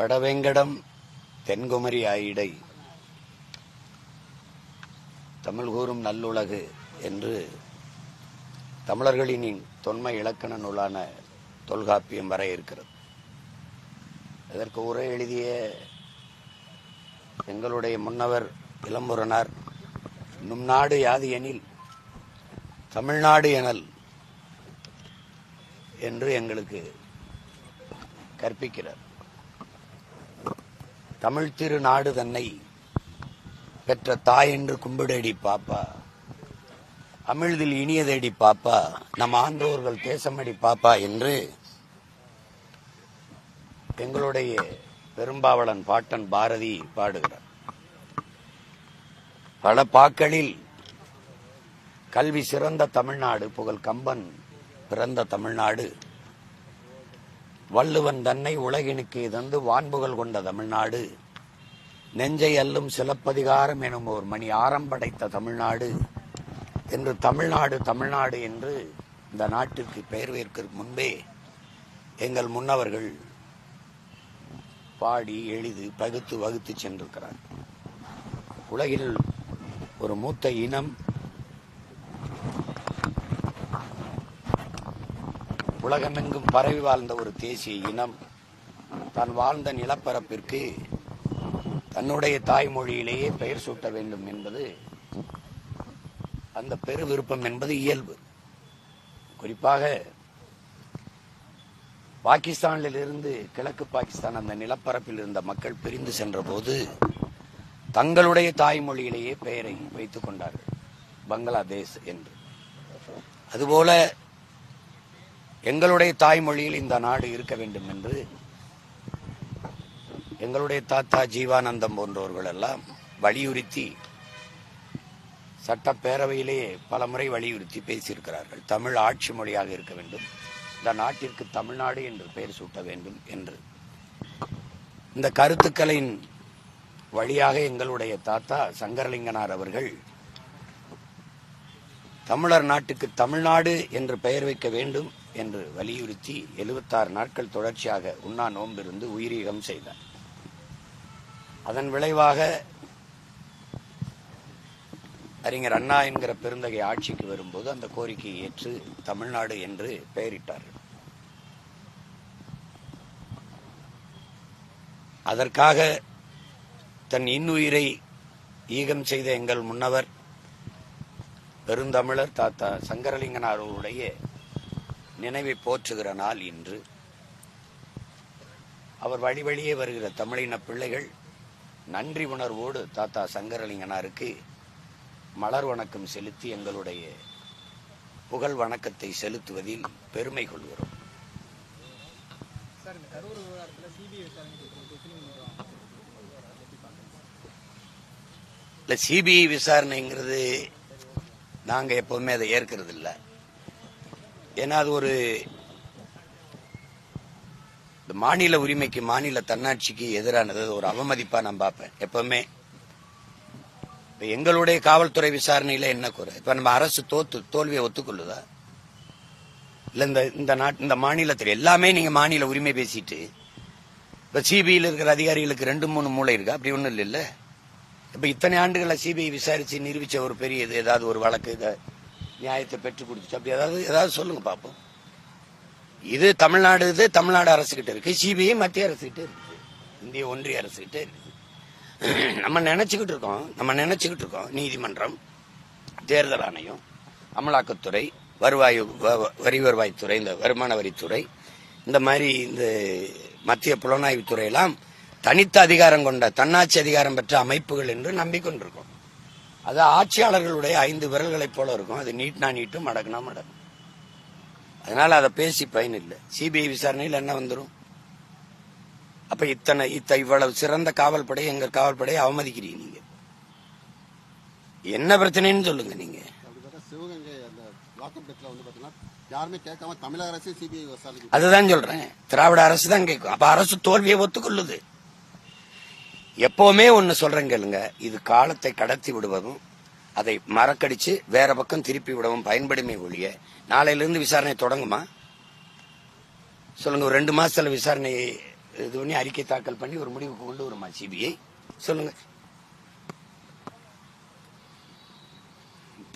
வடவேங்கடம் தென்குமரி ஆயிடை. தமிழ் கூறும் நல்லுலகு என்று தமிழர்களின் தொன்மை இலக்கண நூலான தொல்காப்பியம் வர இருக்கிறது. இதற்கு உரை எழுதிய எங்களுடைய முன்னவர் இளம்புறனார் நும் நாடு யாது எனில் தமிழ்நாடு எனல் என்று எங்களுக்கு கற்பிக்கிறார். தமிழ் திரு நாடு தன்னை பெற்ற தாய் என்று கும்பிடடி பாப்பா. அமிழ்தில் இனியதடி பாப்பா. நம் ஆன்றோர்கள் தேசமடி பாப்பா என்று எங்களுடைய பெரும்பாவளன் பாட்டன் பாரதி பாடுகிறார். பல பாக்களில் கல்வி சிறந்த தமிழ்நாடு புகழ் கம்பன் பிறந்த தமிழ்நாடு வள்ளுவன் தன்னை உலகினுக்கு தந்து வான்புகள் கொண்ட தமிழ்நாடு. நெஞ்சை அல்லும் சிலப்பதிகாரம் எனும் ஒரு மணி ஆரம்படைத்த தமிழ்நாடு. என்று தமிழ்நாடு தமிழ்நாடு என்று இந்த நாட்டிற்கு பெயர் வைக்கிறதுக்கு முன்பே எங்கள் முன்னவர்கள் பாடி எழுது பகுத்து வகுத்து சென்றிருக்கிறார் உலகில் ஒரு மூத்த இனம் உலகமெங்கும் பரவி வாழ்ந்த ஒரு தேசிய இனம் தான் வாழ்ந்த நிலப்பரப்பிற்கு தன்னுடைய தாய்மொழியிலேயே பெயர் சூட்ட வேண்டும் என்பது அந்த பெரு விருப்பம் என்பது இயல்பு. குறிப்பாக பாகிஸ்தானில் இருந்து கிழக்கு பாகிஸ்தான் அந்த நிலப்பரப்பில் இருந்த மக்கள் பிரிந்து சென்றபோது தங்களுடைய தாய்மொழியிலேயே பெயரை வைத்துக் கொண்டார்கள் பங்களாதேஷ் என்று. அதுபோல எங்களுடைய தாய்மொழியில் இந்த நாடு இருக்க வேண்டும் என்று எங்களுடைய தாத்தா ஜீவானந்தம் போன்றவர்கள் எல்லாம் வலியுறுத்தி சட்டப்பேரவையிலே பல முறை வலியுறுத்தி பேசியிருக்கிறார்கள். தமிழ் ஆட்சி மொழியாக இருக்க வேண்டும். இந்த நாட்டிற்கு தமிழ்நாடு என்று பெயர் சூட்ட வேண்டும் என்று. இந்த கருத்துக்களின் வழியாக எங்களுடைய தாத்தா சங்கரலிங்கனார் அவர்கள் தமிழர் நாட்டுக்கு தமிழ்நாடு என்று பெயர் வைக்க வேண்டும். என்று வலியுறுத்தி எழுபத்தாறு நாட்கள் தொடர்ச்சியாக உண்ணா நோம்பிருந்து உயிரிகம் செய்தார். அதன் விளைவாக அறிஞர் அண்ணா என்கிற பெருந்தகை ஆட்சிக்கு வரும்போது அந்த கோரிக்கையை ஏற்று தமிழ்நாடு என்று பெயரிட்டார்கள் அதற்காக தன் இன்னுயிரை ஈகம் செய்த எங்கள் முன்னவர் பெருந்தமிழர் தாத்தா சங்கரலிங்கனார் அவருடைய நினைவை போற்றுகிற நாள் இன்று. அவர் வழி வழியே வருகிற தமிழின பிள்ளைகள் நன்றி உணர்வோடு தாத்தா சங்கரலிங்கனாருக்கு மலர் வணக்கம் செலுத்தி எங்களுடைய புகழ் வணக்கத்தை செலுத்துவதில் பெருமை கொள்கிறோம். இல்லை சிபிஐ விசாரணைங்கிறது நாங்கள் எப்பவுமே அதை ஏற்கிறது இல்லை ஏன்னா அது ஒரு இந்த மாநில உரிமைக்கு மாநில தன்னாட்சிக்கு எதிரானது. ஒரு அவமதிப்பா நான் பார்ப்பேன் எப்பவுமே. இப்ப எங்களுடைய காவல்துறை விசாரணையில என்ன குறை? இப்ப நம்ம அரசு தோத்து தோல்வியை ஒத்துக்கொள்ளுதா? இல்ல இந்த இந்த நாட் இந்த மாநிலத்தில் எல்லாமே நீங்க மாநில உரிமை பேசிட்டு இப்ப சிபிஐல இருக்கிற அதிகாரிகளுக்கு ரெண்டு மூணு மூளை இருக்கா? அப்படி ஒன்றும் இல்லை இப்ப இத்தனை ஆண்டுகளை சிபிஐ விசாரிச்சு நிரூபிச்ச ஒரு பெரிய இது ஏதாவது ஒரு வழக்கு இதை நியாயத்தை பெற்றுக் கொடுத்துச்சு. அப்படி ஏதாவது ஏதாவது சொல்லுங்க பாப்போம். இது தமிழ்நாடு இது தமிழ்நாடு அரசுகிட்ட இருக்கு. சிபிஐ மத்திய அரசுகிட்ட இருக்கு. இந்திய ஒன்றிய அரசுகிட்ட இருக்கு. நம்ம நினைச்சுக்கிட்டு இருக்கோம். நம்ம நினைச்சுக்கிட்டு இருக்கோம். நீதிமன்றம் தேர்தல் ஆணையம் அமலாக்கத்துறை வருவாய் வ- வரி வருவாய்த்துறை இந்த வருமான வரித்துறை இந்த மாதிரி இந்த மத்திய புலனாய்வுத்துறை துறையெல்லாம் தனித்த அதிகாரம் கொண்ட தன்னாட்சி அதிகாரம் பெற்ற அமைப்புகள் என்று நம்பிக்கொண்டிருக்கோம். அது ஆட்சியாளர்களுடைய ஐந்து விரல்களைப் போல இருக்கும். அது நீட்னா நீட்டும் மடக்குனா மடக்கும். அதனால அதை பேசி பயன் இல்லை. சிபிஐ விசாரணையில் என்ன வந்துடும் அப்ப இத்தனை இத்த இவ்வளவு சிறந்த காவல்படை எங்க காவல்படையை அவமதிக்கிறீங்க நீங்க? என்ன பிரச்சனைன்னு சொல்லுங்க நீங்க. அதுதான் சொல்றேன். திராவிட அரசு தான் கேட்கும். அப்ப அரசு தோல்வியை ஒத்துக்கொள்ளுது. எப்பவுமே ஒன்று சொல்றேன் கேளுங்க. இது காலத்தை கடத்தி விடுவதும் அதை மறக்கடிச்சு வேற பக்கம் திருப்பி விடவும் பயன்படுமே ஒழிய நாளையிலிருந்து விசாரணை தொடங்குமா? சொல்லுங்க ஒரு ரெண்டு மாசத்துல விசாரணை இது பண்ணி அறிக்கை தாக்கல் பண்ணி ஒரு முடிவுக்கு கொண்டு வருமா சிபிஐ? சொல்லுங்க.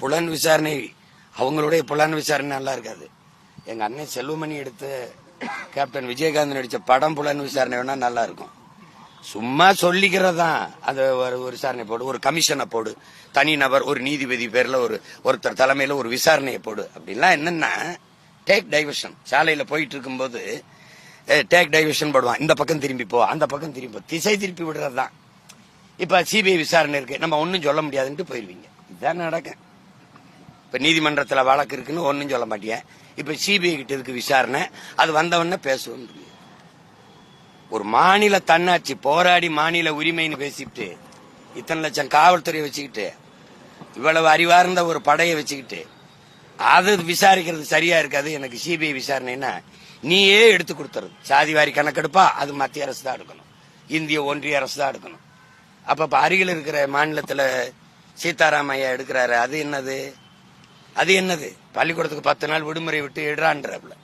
புலன் விசாரணை அவங்களுடைய புலன் விசாரணை நல்லா இருக்காது. எங்க அண்ணன் செல்வமணி எடுத்த கேப்டன் விஜயகாந்த் நடிச்ச படம் புலன் விசாரணை வேணா நல்லா இருக்கும். சும்மா சொல்லிக்கிறதா? அது ஒரு விசாரணை போடு ஒரு கமிஷனை போடு. தனி நபர் ஒரு நீதிபதி பேர்ல ஒரு ஒருத்தர் தலைமையில ஒரு விசாரணையை போடு. அப்படின்லாம் என்னன்னா டேக் டைவர்ஷன் சாலையில போயிட்டு இருக்கும்போது டேக் டைவர்ஷன் போடுவான். இந்த பக்கம் திரும்பி போ அந்த பக்கம் திரும்பி போ. திசை திருப்பி விடுறது தான் இப்ப சிபிஐ விசாரணை இருக்கு. நம்ம ஒன்னும் சொல்ல முடியாதுன்ட்டு போயிருவீங்க. இதுதான் நடக்கும். இப்ப நீதிமன்றத்துல வழக்கு இருக்குன்னு ஒன்னும் சொல்ல மாட்டேன் இப்ப சிபிஐ கிட்ட இருக்கு விசாரணை. அது வந்தவொடனே பேசுவோம். ஒரு மாநில தன்னாட்சி போராடி மாநில உரிமைன்னு பேசிட்டு இத்தனை லட்சம் காவல்துறை வச்சுக்கிட்டு இவ்வளவு அறிவார்ந்த ஒரு படையை வச்சுக்கிட்டு அது விசாரிக்கிறது சரியா இருக்காது எனக்கு சிபிஐ விசாரணைன்னா நீயே எடுத்து கொடுத்துறது. சாதிவாரி கணக்கெடுப்பா அது மத்திய அரசு தான் எடுக்கணும். இந்திய ஒன்றிய அரசு தான் எடுக்கணும். அப்ப இப்ப அருகில் இருக்கிற மாநிலத்துல சீதாராமையா எடுக்கிறாரு அது என்னது? அது என்னது? பள்ளிக்கூடத்துக்கு பத்து நாள் விடுமுறை விட்டு எடுறான்றப்பல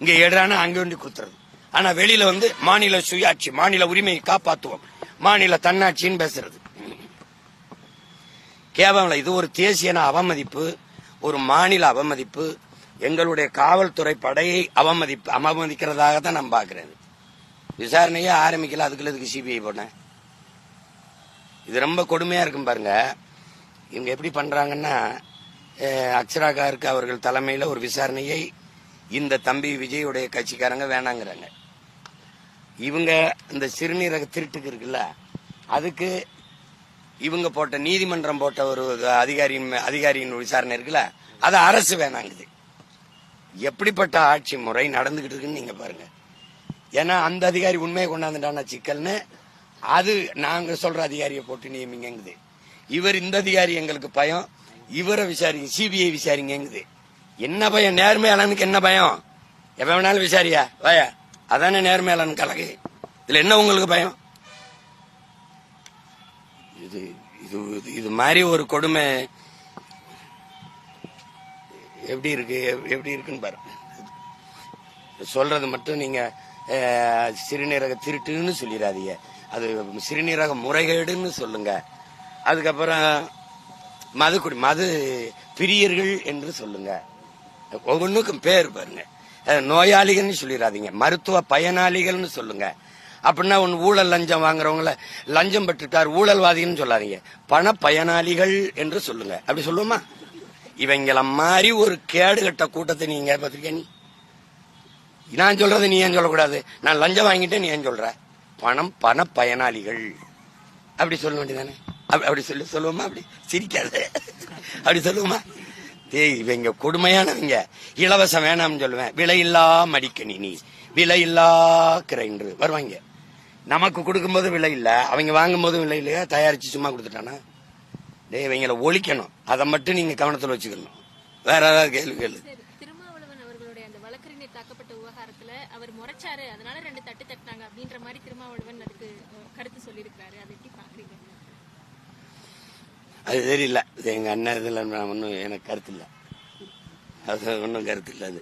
இங்க எடுறானா அங்கே வேண்டி கொடுத்துறது. ஆனா வெளியில வந்து மாநில சுயாட்சி மாநில உரிமையை காப்பாத்துவோம். மாநில தன்னாட்சின்னு பேசுறது. கேவலம் இது ஒரு தேசியன அவமதிப்பு ஒரு மாநில அவமதிப்பு. எங்களுடைய காவல்துறை படையை அவமதிப்பு அவமதிக்கிறதாக தான் நான் பாக்குறேன் விசாரணையே ஆரம்பிக்கல. அதுக்குள்ள இதுக்கு சிபிஐ போனேன் இது ரொம்ப கொடுமையா இருக்கும் பாருங்க. இவங்க எப்படி பண்றாங்கன்னா அஹ், அக்ஷரா கார்க்கு அவர்கள் தலைமையில ஒரு விசாரணையை இந்த தம்பி விஜயுடைய கட்சிக்காரங்க வேணாங்கிறாங்க. இவங்க இந்த சிறுநீரக திருட்டுக்கு இருக்குல்ல அதுக்கு இவங்க போட்ட நீதிமன்றம் போட்ட ஒரு அதிகாரியின் அதிகாரியின் விசாரணை இருக்குல்ல அது அரசு வேணாங்குது. எப்படிப்பட்ட ஆட்சி முறை நடந்துகிட்டு இருக்குன்னு நீங்க பாருங்க. ஏன்னா அந்த அதிகாரி உண்மையை கொண்டாந்துட்டான சிக்கல்னு அது நாங்க சொல்ற அதிகாரியை போட்டு நியமிங்கங்குது. இவர் இந்த அதிகாரி எங்களுக்கு பயம் இவரை விசாரிங்க சிபிஐ விசாரிங்கங்குது. என்ன பயம்? நேர்மையாளனுக்கு என்ன பயம்? எப்ப வேணாலும் விசாரியா? வாயா. அதானே நேர்மையாளன் கலகை. இதுல என்ன உங்களுக்கு பயம்? இது இது இது- இது மாதிரி ஒரு கொடுமை எப்படி இருக்கு? எப்- எப்படி இருக்குன்னு பாருங்க சொல்றது மட்டும் நீங்க சிறுநீரக திருட்டுன்னு சொல்லிடாதீங்க. அது சிறுநீரக முறைகேடுன்னு சொல்லுங்க. அதுக்கப்புறம் மது குடி மது பிரியர்கள் என்று சொல்லுங்க. ஒவ்வொன்றுக்கும் பேர் பாருங்க. நோயாளிகள்னு சொல்லிடாதீங்க. மருத்துவ பயனாளிகள்னு சொல்லுங்க. அப்படின்னா ஒன்று ஊழல் லஞ்சம் வாங்குறவங்கள லஞ்சம் பெற்றுட்டார் ஊழல்வாதின்னு சொல்லாதீங்க. பண பயனாளிகள் என்று சொல்லுங்க. அப்படி சொல்லுவோமா? இவங்கள மாதிரி ஒரு கேடுகட்ட கூட்டத்தை நீங்க பார்த்திருக்கியா நீ? நான் சொல்றது நீ ஏன் சொல்லக்கூடாது? நான் லஞ்சம் வாங்கிட்டேன் நீ ஏன் சொல்ற? பணம் பண பயனாளிகள் அப்படி சொல்ல வேண்டியதானே அப்படி அப்படி சொல்லி சொல்லுவோமா அப்படி? சிரிக்காது. அப்படி சொல்லுவோமா? டேய் இவங்க கொடுமையானவங்க. இலவசம் வேணாம்னு சொல்லுவேன். விலையில்லா மடிக்கணினி விலையில்லா கிரைண்டர். வருவாங்க. நமக்கு கொடுக்கும்போது விலை இல்லை. அவங்க வாங்கும்போது விலை இல்லையா? தயாரிச்சு சும்மா கொடுத்துட்டானா? டே இவங்களை ஒழிக்கணும். அதை மட்டும் நீங்க கவனத்தில் வச்சுக்கணும். வேற ஏதாவது கேள்வி கேளு. அவர் முறைச்சாரு. அதனால ரெண்டு தட்டு தட்டினாங்க அப்படின்ற மாதிரி திருமாவளவன் அதுக்கு கருத்து சொல்லியிருக்காரு அது எப்படி அது தெரியல இது எங்கள் அண்ணன் இதில் நான் ஒன்றும் எனக்கு கருத்து இல்லை. அது ஒன்றும் கருத்து இல்லை அது.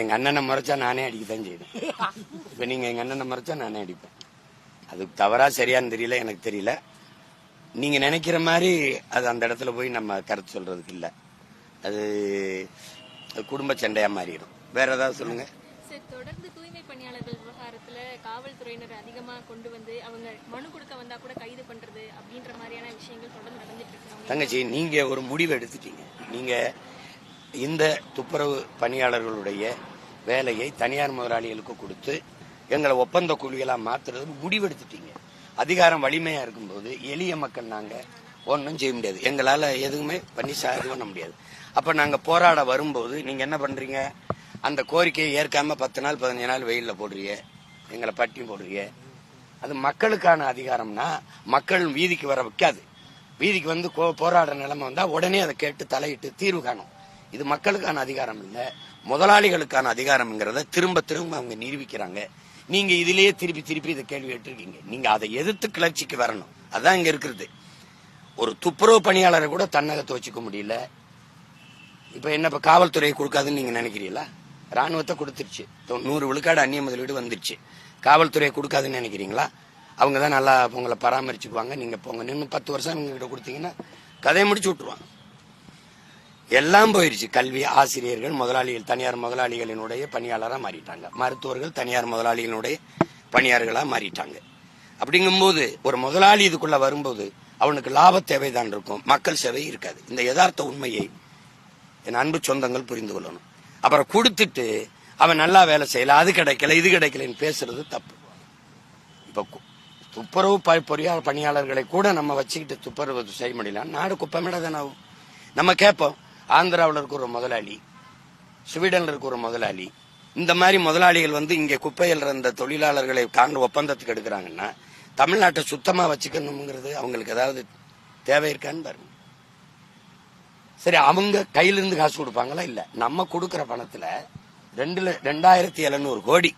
எங்கள் அண்ணனை முறைச்சா நானே அடிக்கத்தான் செய்வேன். இப்போ நீங்கள் எங்கள் அண்ணனை முறைச்சா நானே அடிப்பேன். அது தவறாக சரியான்னு தெரியல எனக்கு தெரியல. நீங்கள் நினைக்கிற மாதிரி அது அந்த இடத்துல போய் நம்ம கருத்து சொல்கிறதுக்கு இல்லை. அது குடும்ப சண்டையாக மாறிடும். வேற ஏதாவது சொல்லுங்கள் தொடர்ந்து தூய்மை பணியாளர்கள் காவல்துறையினர் அதிகமாக கொண்டு வந்து அவங்க மனு கொடுக்க வந்தா கூட கைது பண்றது அப்படின்ற மாதிரியான விஷயங்கள் தொடர்ந்து நடந்துட்டு இருக்கு. தங்கச்சி நீங்க ஒரு முடிவு எடுத்துட்டீங்க. நீங்க இந்த துப்புரவு பணியாளர்களுடைய வேலையை தனியார் முதலாளிகளுக்கு கொடுத்து எங்களை ஒப்பந்த குழுவெல்லாம் மாத்துறது முடிவெடுத்துட்டீங்க அதிகாரம் வலிமையா இருக்கும்போது எளிய மக்கள் நாங்க ஒன்றும் செய்ய முடியாது. எங்களால் எதுவுமே பண்ணி சா- இது பண்ண முடியாது. அப்போ நாங்கள் போராட வரும்போது நீங்கள் என்ன பண்ணுறீங்க அந்த கோரிக்கையை ஏற்காம பத்து நாள் பதினஞ்சு நாள் வெயிலில் போடுறீங்க. எங்களை பட்டி போடுறீங்க அது மக்களுக்கான அதிகாரம்னா மக்கள் வீதிக்கு வர வைக்காது. வீதிக்கு வந்து கோ- போராடுற நிலைமை வந்தா உடனே அதை கேட்டு தலையிட்டு தீர்வு காணும். இது மக்களுக்கான அதிகாரம் இல்ல. முதலாளிகளுக்கான அதிகாரம்ங்கிறத திரும்ப திரும்ப அவங்க நிரூபிக்கிறாங்க. நீங்க இதிலேயே திருப்பி திருப்பி இதை கேள்வி கேட்டிருக்கீங்க. நீங்க அதை எதிர்த்து கிளர்ச்சிக்கு வரணும். அதான் இங்க இருக்கிறது. ஒரு துப்புரவு பணியாளரை கூட தன்னகத்தை வச்சுக்க முடியல. இப்ப என்ன இப்ப காவல்துறையை கொடுக்காதுன்னு நீங்க நினைக்கிறீங்களா ராணுவத்தை கொடுத்துருச்சு. தொண்ணூறு நூறு விழுக்காடு அந்நிய முதலீடு வந்துருச்சு. காவல்துறையை கொடுக்காதுன்னு நினைக்கிறீங்களா? அவங்க தான் நல்லா உங்களை பராமரிச்சுக்குவாங்க. நீங்கள் போங்க. நின்று பத்து வருஷம் இவங்க கிட்ட கொடுத்தீங்கன்னா கதையை முடிச்சு விட்டுருவாங்க. எல்லாம் போயிடுச்சு கல்வி ஆசிரியர்கள் முதலாளிகள் தனியார் முதலாளிகளினுடைய பணியாளராக மாறிட்டாங்க. மருத்துவர்கள் தனியார் முதலாளிகளுடைய பணியாளர்களாக மாறிட்டாங்க. அப்படிங்கும்போது ஒரு முதலாளி இதுக்குள்ளே வரும்போது அவனுக்கு லாப தேவைதான் இருக்கும். மக்கள் சேவை இருக்காது. இந்த யதார்த்த உண்மையை என் அன்பு சொந்தங்கள் புரிந்து கொள்ளணும். அப்புறம் கொடுத்துட்டு அவன் நல்லா வேலை செய்யல அது கிடைக்கல இது கிடைக்கலன்னு பேசுறது தப்பு. இப்போ துப்புரவு ப- பொறியா பணியாளர்களை கூட நம்ம வச்சுக்கிட்டு துப்புரவு செய்ய முடியல நாடு குப்பமிட தானே ஆகும். நம்ம கேட்போம் ஆந்திராவில் இருக்க ஒரு முதலாளி ஸ்வீடன்ல இருக்க ஒரு முதலாளி இந்த மாதிரி முதலாளிகள் வந்து இங்கே குப்பையில் இருந்த தொழிலாளர்களை காண்ட ஒப்பந்தத்துக்கு எடுக்கிறாங்கன்னா தமிழ்நாட்டை சுத்தமாக வச்சுக்கணுங்கிறது அவங்களுக்கு ஏதாவது தேவை இருக்கான்னு பாருங்க. சரி அவங்க கையில இருந்து காசு கொடுப்பாங்களா? இல்ல. நம்ம கொடுக்குற பணத்துல ரெண்டுல ரெண்டாயிரத்தி எழுநூறு கோடி.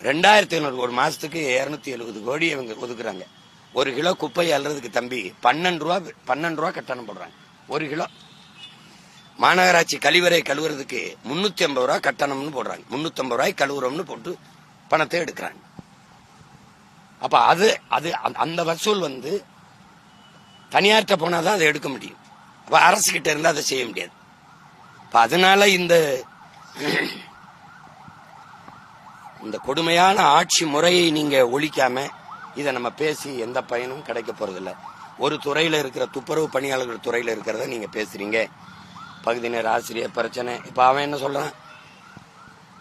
ரெண்டாயிரத்தி எழுநூறு ஒரு மாசத்துக்கு இருநூத்தி எழுபது கோடி இவங்க ஒதுக்குறாங்க. ஒரு கிலோ குப்பை அல்றதுக்கு தம்பி பன்னெண்டு ரூபா பன்னெண்டு ரூபா கட்டணம் போடுறாங்க. ஒரு கிலோ. மாநகராட்சி கழிவறை கழுவுறதுக்கு முன்னூத்தி ஐம்பது ரூபா கட்டணம்னு போடுறாங்க. முன்னூத்தி ஐம்பது ரூபாய் கழுவுறோம்னு போட்டு பணத்தை எடுக்கிறாங்க. அப்ப அது அது அந்த- அந்த வசூல் வந்து தனியார்கிட்ட போனாதான் அதை எடுக்க முடியும். அப்போ அரசுக்கிட்ட இருந்தால் அதை செய்ய முடியாது. இப்போ அதனால இந்த இந்த கொடுமையான ஆட்சி முறையை நீங்கள் ஒழிக்காம இதை நம்ம பேசி எந்த பயனும் கிடைக்க போறதில்ல. ஒரு துறையில் இருக்கிற துப்புரவு பணியாளர்கள் துறையில் இருக்கிறத நீங்கள் பேசுறீங்க. பகுதி நேர ஆசிரியர் பிரச்சனை. இப்போ அவன் என்ன சொல்கிறான்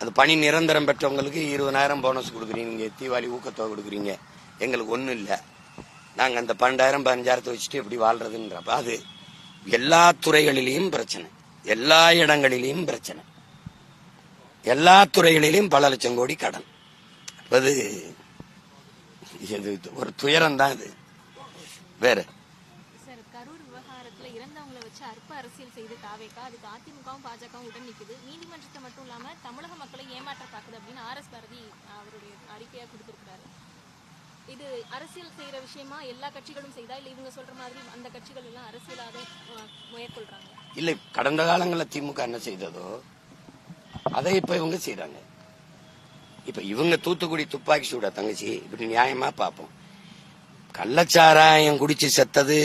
அது பணி நிரந்தரம் பெற்றவங்களுக்கு இருபதாயிரம் போனஸ் கொடுக்குறீங்க. தீபாவளி ஊக்கத்தொகை கொடுக்குறீங்க. எங்களுக்கு ஒன்றும் இல்லை. நாங்கள் அந்த பன்னெண்டாயிரம் பதினஞ்சாயிரத்தை வச்சுட்டு எப்படி வாழ்கிறதுன்றப்ப அது எல்லா துறைகளிலையும் பிரச்சனை. எல்லா இடங்களிலையும் பிரச்சனை. எல்லா துறைகளிலும் பல லட்சம் கோடி கடன். அது இது ஒரு துயரம் தான் இது வேற. சார் கரூர் இறந்தவங்களை வச்சு அற்ப அரசியல் செய்து அதுக்கு அதிமுகவும் பாஜகவும் உடன் நீதிமன்றத்தை மட்டும் இல்லாம தமிழக மக்களை ஏமாற்ற பாக்குது அப்படின்னு ஆர் எஸ் பாரதி அவருடைய அறிக்கையா கொடுத்திருக்கிறாரு. இது அரசியல் செய்யற விஷயமா எல்லா கட்சிகளும் செய்தா? இல்ல இவங்க சொல்ற மாதிரி அந்த கட்சிகள் எல்லாம் அரசியலாக மேற்கொள்றாங்க இல்லை கடந்த காலங்களில் திமுக என்ன செய்ததோ அதை இப்ப இவங்க செய்கிறாங்க இப்ப இவங்க தூத்துக்குடி துப்பாக்கி சூடா தங்கச்சி இப்படி நியாயமா பார்ப்போம். கள்ளச்சாராயம் குடிச்சு செத்தது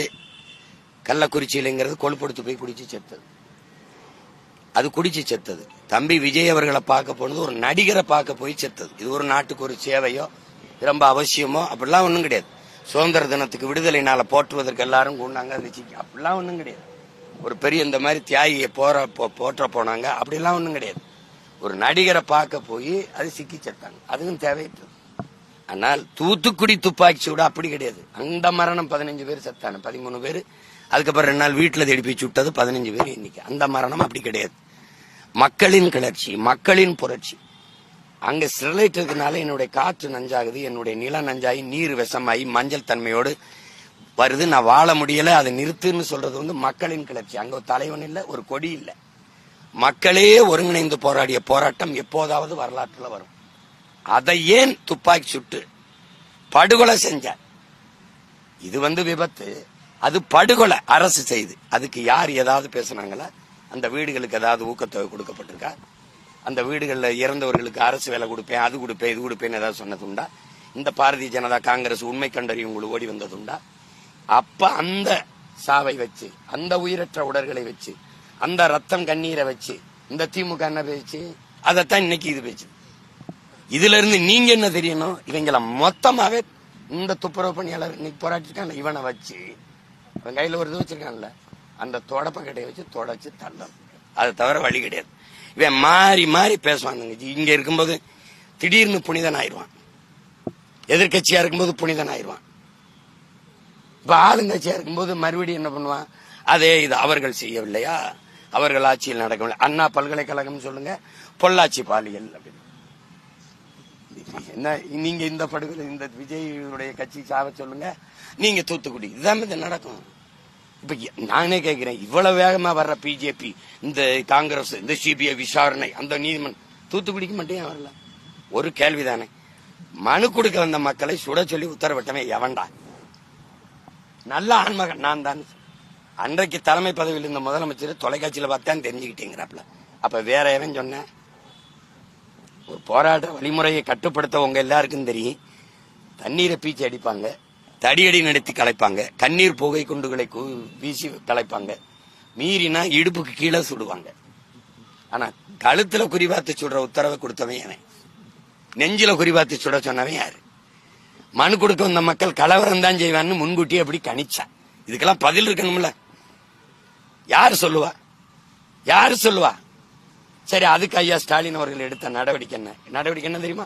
கள்ளக்குறிச்சியிலங்கிறது கொழுப்படுத்து போய் குடிச்சு செத்தது. அது குடிச்சு செத்தது. தம்பி விஜய் அவர்களை பார்க்க போனது ஒரு நடிகரை பார்க்க போய் செத்தது. இது ஒரு நாட்டுக்கு ஒரு சேவையோ ரொம்ப அவசியமோ? அப்படிலாம் ஒன்றும் கிடையாது. சுதந்திர தினத்துக்கு விடுதலை நாளை போற்றுவதற்கு எல்லாரும் கூண்டாங்க இருந்துச்சு அப்படிலாம் ஒன்றும் கிடையாது. ஒரு பெரிய இந்த மாதிரி தியாகியை போற போ- போற்ற போனாங்க. அப்படிலாம் ஒன்றும் கிடையாது. ஒரு நடிகரை பார்க்க போய் அது சிக்கி செத்தாங்க. அதுவும் தேவையற்றது. ஆனால் தூத்துக்குடி துப்பாக்கி சூடு அப்படி கிடையாது. அந்த மரணம் பதினஞ்சு பேர் செத்தான பதிமூணு பேர். அதுக்கப்புறம் ரெண்டு நாள் வீட்டில் தேடி போய் சுட்டது பதினஞ்சு பேர் இன்னைக்கு அந்த மரணம் அப்படி கிடையாது. மக்களின் கிளர்ச்சி மக்களின் புரட்சி. அங்கே ஸ்டெர்லைட் இருக்கனால என்னுடைய காற்று நஞ்சாகுது என்னுடைய நிலம் நஞ்சாகி நீர் விஷமாகி மஞ்சள் தன்மையோடு வருது. நான் வாழ முடியலை அதை நிறுத்துன்னு சொல்றது வந்து மக்களின் கிளர்ச்சி. அங்கே ஒரு தலைவன் இல்லை ஒரு கொடி இல்லை. மக்களே ஒருங்கிணைந்து போராடிய போராட்டம் எப்போதாவது வரலாற்றில் வரும். அதை ஏன் துப்பாக்கி சுட்டு படுகொலை செஞ்சார் இது வந்து விபத்து. அது படுகொலை அரசு செய்து. அதுக்கு யார் ஏதாவது பேசுனாங்களா? அந்த வீடுகளுக்கு ஏதாவது ஊக்கத்தொகை கொடுக்கப்பட்டிருக்கா? அந்த வீடுகளில் இறந்தவர்களுக்கு அரசு வேலை கொடுப்பேன் அது கொடுப்பேன் இது கொடுப்பேன்னு ஏதாவது சொன்னதுண்டா? இந்த பாரதிய ஜனதா காங்கிரஸ் உண்மை கண்டறியும் உங்களுக்கு ஓடி வந்ததுண்டா? அப்ப அந்த சாவை வச்சு அந்த உயிரற்ற உடல்களை வச்சு அந்த ரத்தம் கண்ணீரை வச்சு இந்த திமுக என்ன பேச்சு? அதைத்தான் இன்னைக்கு இது பேச்சு. இதுல இருந்து நீங்க என்ன தெரியணும்? இவங்கள மொத்தமாவே இந்த துப்புரவு பணியாளர் இன்னைக்கு போராட்டிருக்காங்க இவனை வச்சு. அவன் கையில ஒரு இது வச்சிருக்கான்ல அந்த தொடப்ப கடையை வச்சு தொடச்சு தள்ளணும். அதை தவிர வழி கிடையாது. இவன் மாறி மாறி பேசுவான். இங்க இருக்கும்போது திடீர்னு புனிதன் ஆயிடுவான். எதிர்கட்சியா இருக்கும்போது புனிதன் ஆயிடுவான். இப்ப ஆளுங்கட்சியா இருக்கும்போது மறுபடியும் என்ன பண்ணுவான்? அதே இது அவர்கள் செய்யவில்லையா? அவர்கள் ஆட்சியில் நடக்கவில்லை. அண்ணா பல்கலைக்கழகம் சொல்லுங்க. பொள்ளாச்சி பாலியல் அப்படின்னு. என்ன நீங்க இந்த படுகொலை இந்த விஜயுடைய கட்சி சாவ சொல்லுங்க. நீங்க தூத்துக்குடி. இதுதான் இது நடக்கும். இப்போ நானே கேட்கிறேன் இவ்வளவு வேகமா வர்ற பிஜேபி இந்த காங்கிரஸ் இந்த சிபிஐ விசாரணை அந்த நீதிமன்றம் தூத்துக்குடிக்கு மட்டும் ஏன் வரல? ஒரு கேள்விதானே. மனு கொடுக்க வந்த மக்களை சுட சொல்லி உத்தரவிட்டவன் எவன்டா? நல்ல ஆண்மகன் நான் தான். அன்றைக்கு தலைமை பதவியில் இருந்த முதலமைச்சர் தொலைக்காட்சியில் பார்த்தான் தெரிஞ்சுக்கிட்டேங்கிறாப்ல அப்ப வேற எவன் சொன்னேன் ஒரு போராட்ட வழிமுறையை கட்டுப்படுத்த உங்க எல்லாருக்கும் தெரியும். தண்ணீரை பீச்சி அடிப்பாங்க. தடியடி நடத்தி கலைப்பாங்க. கண்ணீர் புகை குண்டுகளை வீசி கலைப்பாங்க. மீறினா இடுப்புக்கு கீழே சுடுவாங்க. ஆனா கழுத்துல குறிபாத்து சுடுற உத்தரவை கொடுத்தவன் அவன் நெஞ்சில குறிபாத்து சுட சொன்னவன் யாரு? மனு கொடுக்க வந்த மக்கள் கலவரம் தான் செய்வான்னு முன்கூட்டியே அப்படி கணிச்சா இதுக்கெல்லாம் பதில் இருக்கணும்ல. யார் சொல்லுவா? யார் சொல்லுவா? சரி அதுக்கு ஐயா ஸ்டாலின் அவர்கள் எடுத்த நடவடிக்கை என்ன? நடவடிக்கை என்ன தெரியுமா?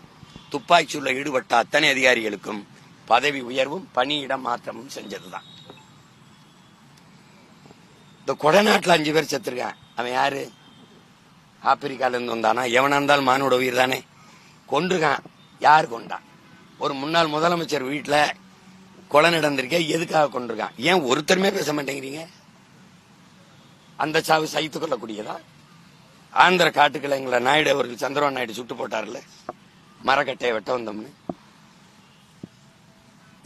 துப்பாக்கி சூழல ஈடுபட்ட அத்தனை அதிகாரிகளுக்கும் பதவி உயர்வும் பணியிட மாற்றமும் செஞ்சதுதான். இந்த கொடநாட்டில் அஞ்சு பேர் செத்துருக்கான். அவன் யாரு? ஆப்பிரிக்கால இருந்து வந்தானா? எவனா இருந்தாலும் மானோட உயிர் தானே. கொன்றுகான். யார் கொண்டான் ஒரு முன்னாள் முதலமைச்சர் வீட்டில் கொலை நடந்திருக்கேன் எதுக்காக கொண்டிருக்கான் ஏன் ஒருத்தருமே பேச மாட்டேங்கிறீங்க? அந்த சாவு சைத்து கொள்ளக்கூடியதா? ஆந்திர காட்டுக்களை எங்களை நாயுடு அவர்கள் சந்திரபாபு நாயுடு சுட்டு போட்டார்ல? மரக்கட்டையை வெட்ட வந்தோம்னு.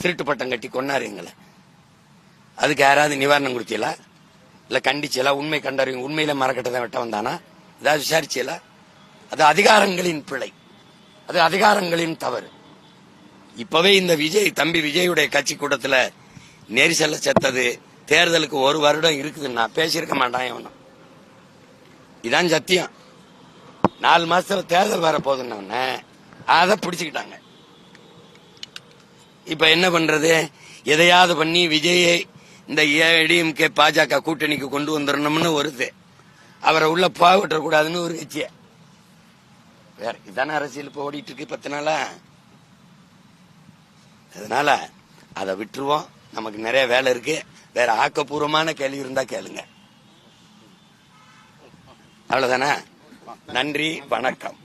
திருட்டு பட்டம் கட்டி கொண்டாரு எங்களை. அதுக்கு யாராவது நிவாரணம் கொடுத்தீங்களா? இல்லை கண்டிச்சீங்களா? உண்மை கண்டறியும் உண்மையில மரக்கட்டை தான் வெட்ட வந்தானா? ஏதாவது விசாரிச்சீங்களா? அது அதிகாரங்களின் பிழை. அது அதிகாரங்களின் தவறு. இப்பவே இந்த விஜய் தம்பி விஜயுடைய கட்சி கூட்டத்தில் நெரிசல்ல செத்தது தேர்தலுக்கு ஒரு வருடம் இருக்குதுன்னா பேசியிருக்க மாட்டான் இவனும் இதான் சத்தியம். நாலு மாசத்துல தேர்தல் வர போதுன்னு அதை பிடிச்சுக்கிட்டாங்க. இப்ப என்ன பண்றது? எதையாவது பண்ணி விஜயை இந்த ஏடிஎம்கே பாஜக கூட்டணிக்கு கொண்டு வந்துடணும்னு வருது. அவரை உள்ள பாவட்ட கூடாதுன்னு ஒரு கட்சிய. வேற இதான அரசியல் இப்ப ஓடிட்டு இருக்கு பத்து நாளா? அதனால அதை விட்டுருவோம். நமக்கு நிறைய வேலை இருக்கு. வேற ஆக்கப்பூர்வமான கேள்வி இருந்தா கேளுங்க. அவ்வளவுதானே? நன்றி வணக்கம்.